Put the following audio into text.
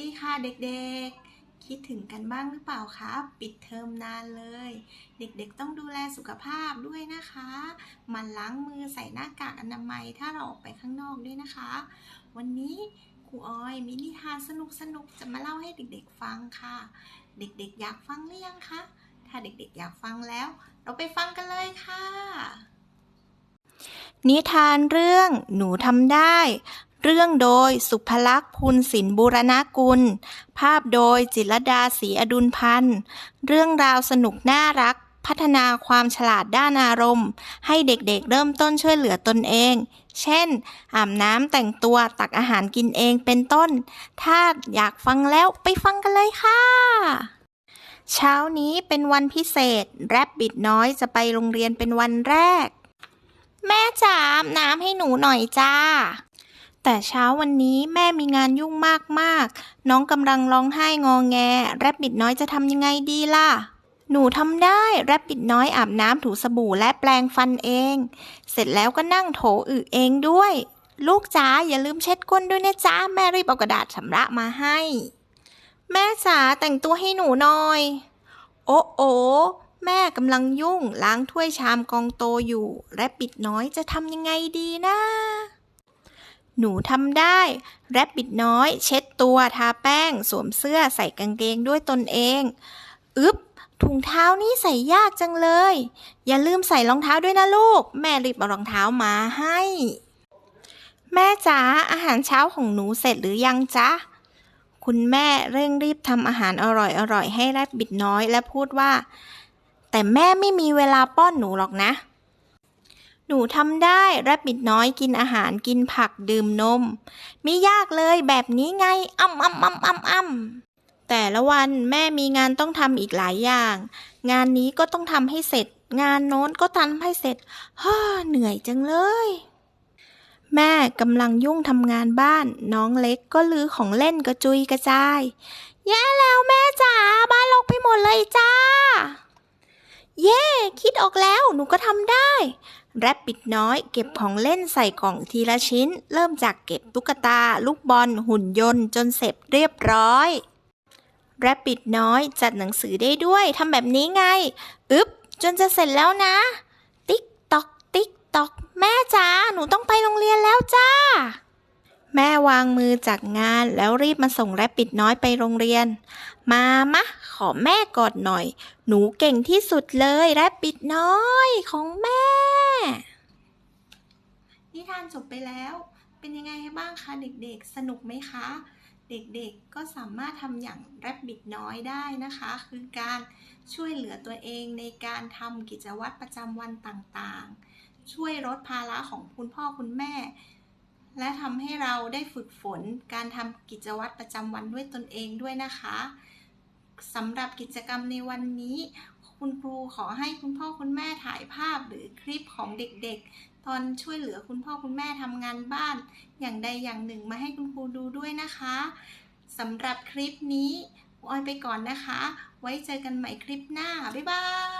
ดีค่ะเด็กๆ คิดถึงกันบ้างหรือเปล่าคะ ปิดเทอมนานเลย เด็กๆต้องดูแลสุขภาพด้วยนะคะ มันล้างมือใส่หน้ากากอนามัยถ้าเราออกไปข้างนอกด้วยนะคะ วันนี้ครูออยมีนิทานสนุกๆ จะมาเล่าให้เด็กๆฟังค่ะ เด็กๆ อยากฟังหรือยังคะ ถ้าเด็กๆ อยากฟังแล้ว เราไปฟังกันเลยค่ะนิทานเรื่องหนูทำได้ เรื่องโดยสุภลักษณ์พูนศิลบูรณกุล ภาพโดยจิรดาศรีอดุลพันธ์ เรื่องราวสนุกน่ารัก พัฒนาความฉลาดด้านอารมณ์ ให้เด็กๆเริ่มต้นช่วยเหลือตนเอง เช่น อาบน้ำแต่งตัวตักอาหารกินเองเป็นต้น ถ้าอยากฟังแล้วไปฟังกันเลยค่ะเช้านี้เป็นวันพิเศษ แรบบิดน้อยจะไปโรงเรียนเป็นวันแรก แม่จ๋าน้ำให้หนูหน่อยจ้า แต่เช้าวันนี้แม่มีงานยุ่งมากๆ น้องกำลังร้องไห้งอแง แรบบิดน้อยจะทำยังไงดีล่ะ หนูทำได้แรบบิดน้อยอาบน้ำถูสบู่และแปรงฟันเอง เสร็จแล้วก็นั่งโถอึเองด้วย ลูกจ๋าอย่าลืมเช็ดก้นด้วยนะจ๊ะแม่รีบเอากระดาษชำระมาให้ แม่จ๋าแต่งตัวให้หนูหน่อย โอ้โอแม่กำลังยุ่งล้างถ้วยชามกองโตอยู่ แรบบิดน้อยจะทำยังไงดีนะ หนูทำได้ แรบบิดน้อย เช็ดตัวทาแป้ง สวมเสื้อใส่กางเกงด้วยตนเอง อึ๊บถุงเท้านี่ใส่ยากจังเลย อย่าลืมใส่รองเท้าด้วยนะลูก แม่รีบเอารองเท้ามาให้ แม่จ๋าอาหารเช้าของหนูเสร็จหรือยังจ๊ะ คุณแม่เร่งรีบทำอาหารอร่อยๆให้แรบบิดน้อยและพูดว่า แต่แม่ไม่มีเวลาป้อนหนูหรอกนะ หนูทำได้แรบบิดน้อยกินอาหารกินผักดื่มนม ไม่ยากเลยแบบนี้ไงอ้ำอ้ำอ้ำอ้ำอ้ำแต่ละวันแม่มีงานต้องทำอีกหลายอย่าง งานนี้ก็ต้องทำให้เสร็จ งานโน้นก็ทำให้เสร็จฮ่าเหนื่อยจังเลย แม่กำลังยุ่งทำงานบ้าน น้องเล็กก็ลือของเล่นกระจุยกระจาย แย่แล้วแม่จ๋าบ้านรกไปหมดเลยจ้า เย่คิดออกแล้วหนูก็ทำได้ แรปปิดน้อยเก็บของเล่นใส่กล่องทีละชิ้น เริ่มจากเก็บตุ๊กตา ลูกบอล หุ่นยนต์จนเสร็จเรียบร้อย แรปปิดน้อยจัดหนังสือได้ด้วยทำแบบนี้ไง อึ๊บ จนจะเสร็จแล้วนะ ติ๊กตอก ติ๊กตอก แม่จ๋าหนูต้องไปโรงเรียนแล้วจ้า แม่วางมือจากงานแล้วรีบมาส่งแรปปิดน้อยไปโรงเรียน มามะ ขอแม่กอดหน่อย หนูเก่งที่สุดเลยแรปปิดน้อยของแม่ นิทานจบไปแล้ว เป็นยังไงบ้างคะเด็กๆ สนุกไหมคะ เด็กๆก็สามารถทำอย่างแรปบิดน้อยได้นะคะ คือการช่วยเหลือตัวเองในการทำกิจวัตรประจำวันต่างๆ ช่วยลดภาระของคุณพ่อคุณแม่ และทำให้เราได้ฝึกฝนการทำกิจวัตรประจำวันด้วยตนเองด้วยนะคะสำหรับกิจกรรมในวันนี้ คุณครูขอให้คุณพ่อคุณแม่ถ่ายภาพหรือคลิปของเด็กๆ ตอนช่วยเหลือคุณพ่อคุณแม่ทำงานบ้าน อย่างใดอย่างหนึ่งมาให้คุณครูดูด้วยนะคะสำหรับคลิปนี้ออยไปก่อนนะคะ ไว้เจอกันใหม่คลิปหน้า บ๊ายบาย